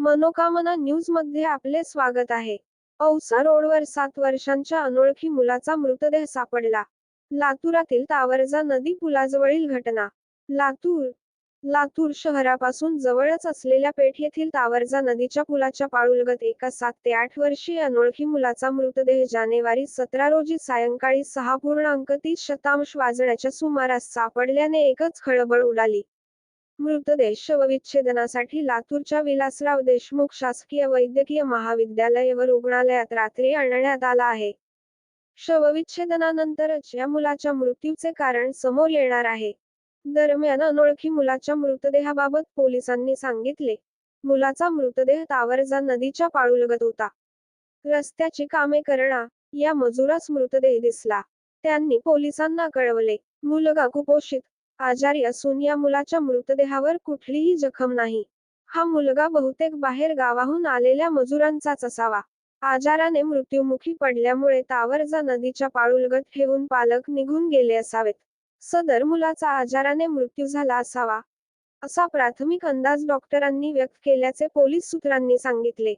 मनोकामना न्यूजमध्ये आपले स्वागत आहे. औसा रोडवर सात वर्षांच्या अनोळखी मुलाचा मृतदेह सापडला. लातूरातील तावरजा नदी पुलाजवळील घटना. लातूर लातूर शहरापासून जवळच असलेल्या पेठ येथील तावरजा नदीच्या पुलाच्या पाळुलगत एका सात ते आठ वर्षीय अनोळखी मुलाचा मृतदेह जानेवारी सतरा रोजी सायंकाळी सहा पूर्णांक तीस शतांश वाजण्याच्या सुमारास सापडल्याने एकच खळबळ उडाली. मृतदेह शवविच्छेदनासाठी लातूरच्या विलासराव देशमुख शासकीय वैद्यकीय महाविद्यालय व रुग्णालयात रात्री आणण्यात आला आहे. शवविच्छेदनानंतरच या मुलाच्या मृत्यूचे कारण समोर येणार आहे. दरम्यान अनोळखी मुलाच्या मृतदेहाबाबत पोलिसांनी सांगितले. मुलाचा मृतदेह तावरजा नदीच्या पाळूलगत होता. रस्त्याची कामे करणा या मजुरास मृतदेह दिसला. त्यांनी पोलिसांना कळवले. मुलगा कुपोषित आजारी असून या मुलाच्या मृतदेहावर कुठलीही जखम नाही. हा मुलगा बहुतेक बाहेर गावाहून आलेल्या मजुरांचाच असावा. आजाराने मृत्युमुखी पडल्यामुळे तावरजा नदीच्या पाळुलगत ठेवून पालक निघून गेले असावेत. सदर मुलाचा आजाराने मृत्यू झाला असावा असा प्राथमिक अंदाज डॉक्टरांनी व्यक्त केल्याचे पोलीस सूत्रांनी सांगितले.